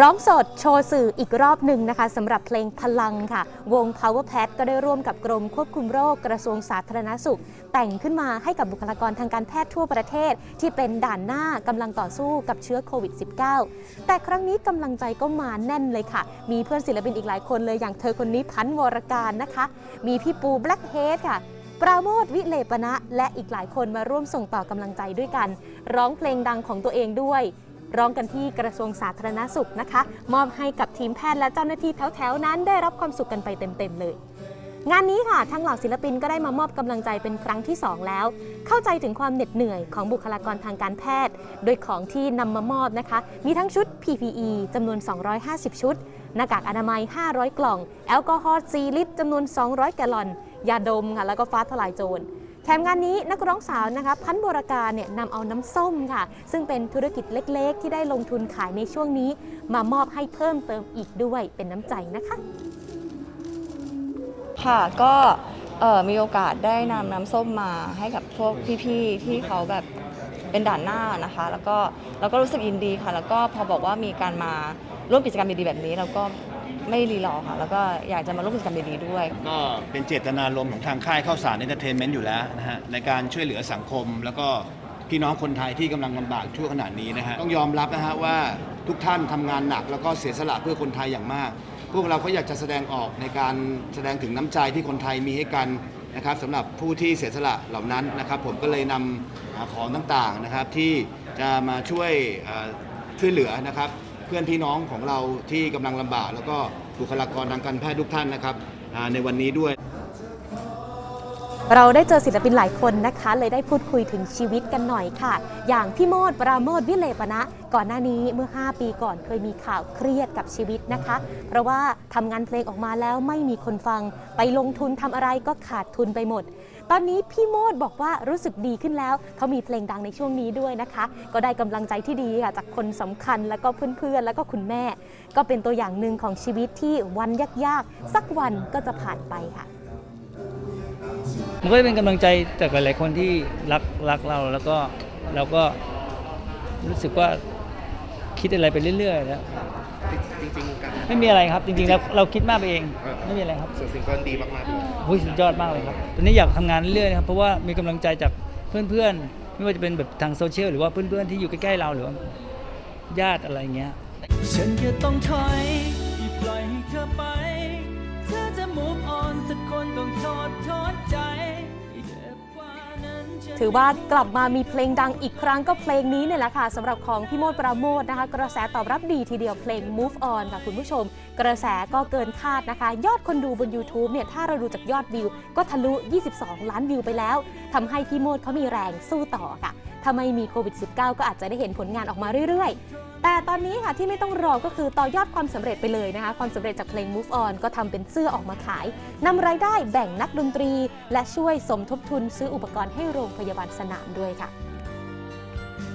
ร้องสดโชว์สื่ออีกรอบหนึ่งนะคะสำหรับเพลงพลังค่ะ วง Power Pad ก็ได้ร่วมกับกรมควบคุมโรคกระทรวงสาธารณสุข แต่งขึ้นมาให้กับบุคลากรทางการแพทย์ทั่วประเทศ ที่เป็นด่านหน้ากำลังต่อสู้กับเชื้อโควิด -19 แต่ครั้งนี้กำลังใจก็มาแน่นเลยค่ะ มีเพื่อนศิลปินอีกหลายคนเลยอย่างเธอคนนี้พันธ์วรการนะคะ มีพี่ปูแบล็กเฮดค่ะปราโมทวิเลปณะและอีกหลายคนมาร่วมส่งต่อกำลังใจด้วยกัน ร้องเพลงดังของตัวเองด้วย ร้องกันที่กระทรวงสาธารณสุขนะคะ มอบให้กับทีมแพทย์และเจ้าหน้าที่แถวๆนั้นได้รับความสุขกันไปเต็มๆเลย งานนี้ค่ะทั้งเหล่าศิลปินก็ได้มามอบกำลังใจเป็นครั้งที่ 2 แล้ว เข้าใจถึงความเหน็ดเหนื่อยของบุคลากรทางการแพทย์ โดยของที่นำมามอบนะคะ มีทั้งชุด PPE จำนวน 250 ชุดหน้ากากอนามัย 500 กล่อง แอลกอฮอล์4ลิตรจำนวน 200 แกลลอน ยาดมค่ะแล้วก็ฟ้าทลายโจร แถมงานนี้นักร้องสาวนะคะพันธ์บรการเนี่ยนำเอาน้ำส้มค่ะ ซึ่งเป็นธุรกิจเล็กๆ ที่ได้ลงทุนขายในช่วงนี้ มามอบให้เพิ่มเติมอีกด้วยเป็นน้ำใจนะคะ ค่ะก็เอ่อมีโอกาสได้นำน้ำส้มมาให้กับพวกพี่ๆที่เขาแบบเป็นด่านหน้านะคะ แล้วก็เราก็รู้สึกยินดีค่ะ แล้วก็พอบอกว่ามีการมาร่วมกิจกรรมดีๆแบบนี้เราก็ ไม่รีรอค่ะ แล้วก็อยากจะมาร่วมกิจกรรมดีๆด้วย ก็เป็นเจตนารมณ์ของทางค่ายข้าวสารเอนเตอร์เทนเมนต์อยู่แล้วนะฮะในการช่วยเหลือสังคม แล้วก็พี่น้องคนไทยที่กำลังลำบากช่วงขณะนี้นะฮะต้องยอมรับนะฮะว่าทุกท่านทำงานหนัก แล้วก็เสียสละเพื่อคนไทยอย่างมาก พวกเราก็อยากจะแสดงออกในการแสดงถึงน้ำใจที่คนไทยมีให้กันนะครับสำหรับผู้ที่เสียสละเหล่านั้นนะครับ ผมก็เลยนำอ่าของต่างๆนะครับที่จะมาช่วยอ่าช่วยเหลือนะครับ เพื่อนพี่น้องของเราที่กำลังลำบาก แล้วก็บุคลากรทางการแพทย์ทุกท่านนะครับในวันนี้ด้วย เราได้เจอศิลปินหลายคนนะคะ เลยได้พูดคุยถึงชีวิตกันหน่อยค่ะ อย่างพี่โมดปราโมทวิเลปณะก่อนหน้านี้เมื่อ 5 ปีก่อนเคยมีข่าวเครียดกับชีวิตนะคะ เพราะว่าทำงานเพลงออกมาแล้วไม่มีคนฟัง ไปลงทุนทำอะไรก็ขาดทุนไปหมด ตอนนี้พี่โมดบอกว่ารู้สึกดีขึ้นแล้ว เขามีเพลงดังในช่วงนี้ด้วยนะคะ ก็ได้กำลังใจที่ดีค่ะจากคนสำคัญแล้วก็เพื่อนๆแล้วก็คุณแม่ ก็เป็นตัวอย่างหนึ่งของชีวิตที่วันยากๆ สักวันก็จะผ่านไปค่ะ มันก็จะเป็นกำลังใจจากหลาย ๆ คนที่รักรักเราแล้วก็เราก็รู้สึกว่าคิดอะไรไปเรื่อยๆแล้วจริงๆการไม่มีอะไรครับ จริงๆแล้วเราคิดมากไปเองเออไม่มีอะไรครับส่วนซิงเกิลดีมากๆเลยหุ้ยสุดยอดมากเลยครับตอนนี้อยากทำงานเรื่อยๆนะครับเพราะว่ามีกำลังใจจากเพื่อนๆ ไม่ว่าจะเป็นแบบทางโซเชียลหรือว่าเพื่อนๆที่อยู่ใกล้ๆเราหรือว่าญาติอะไรเงี้ยฉันจะต้องถอยปล่อยให้เธอไปเธอจะ move on สักคนต้องทอดทอดใจ ถือว่ากลับมามีเพลงดังอีกครั้งก็เพลงนี้เนี่ยแหละค่ะสำหรับของพี่โมดปราโมทนะคะ กระแสตอบรับดีทีเดียวเพลง Move On ค่ะคุณผู้ชม กระแสก็เกินคาดนะคะ ยอดคนดูบน YouTube เนี่ยถ้าเราดูจากยอดวิว ก็ทะลุ 22 ล้านวิวไปแล้วทำให้พี่โมดเขามีแรงสู้ต่อค่ะ ถ้าไม่มีโควิด -19 ก็อาจจะได้เห็นผลงานออกมาเรื่อยๆ แต่ตอนนี้ค่ะที่ไม่ต้องรอก็คือต่อยอดความสำเร็จไปเลยนะคะ ความสำเร็จจากเพลง Move On ก็ทำเป็นเสื้อออกมาขายนำรายได้แบ่งนักดนตรี และช่วยสมทบทุนซื้ออุปกรณ์ให้โรงพยาบาลสนามด้วยค่ะ